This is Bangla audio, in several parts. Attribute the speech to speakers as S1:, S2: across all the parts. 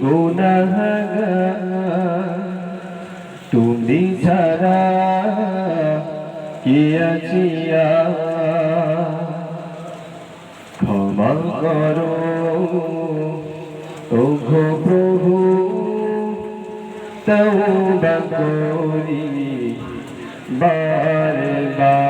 S1: গুনাহগার তুমি ছাড়া কি আছি ক্ষমা করো ও প্রভু তওবা করি বারে বার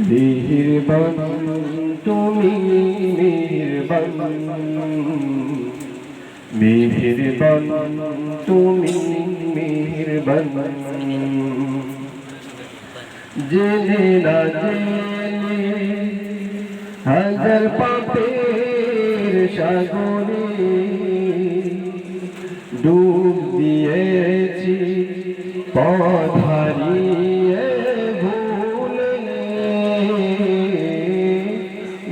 S1: মেহেরবান তুমি মেহেরবান মেহেরবান তুমি মেহেরবান জেনে না জেনে হাজার পাপের সাগরে ডুব দিয়েছি পথ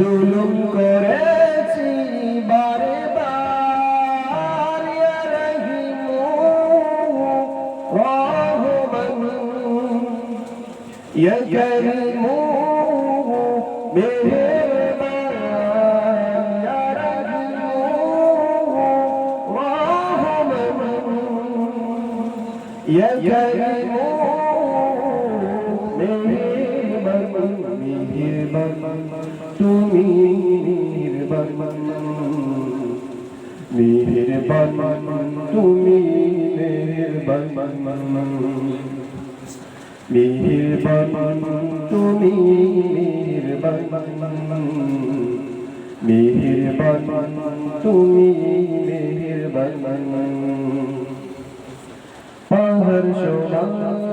S1: জুলুম করেছি বারে বার ইয়া রহিমু রহমান ইয়া করিমু মেহেরবান ইয়া রহিমু মেহেরবান তুমি মেহেরবান। মেহেরবান তুমি মেহেরবান। মেহেরবান তুমি মেহেরবান। পাহাড় সোনা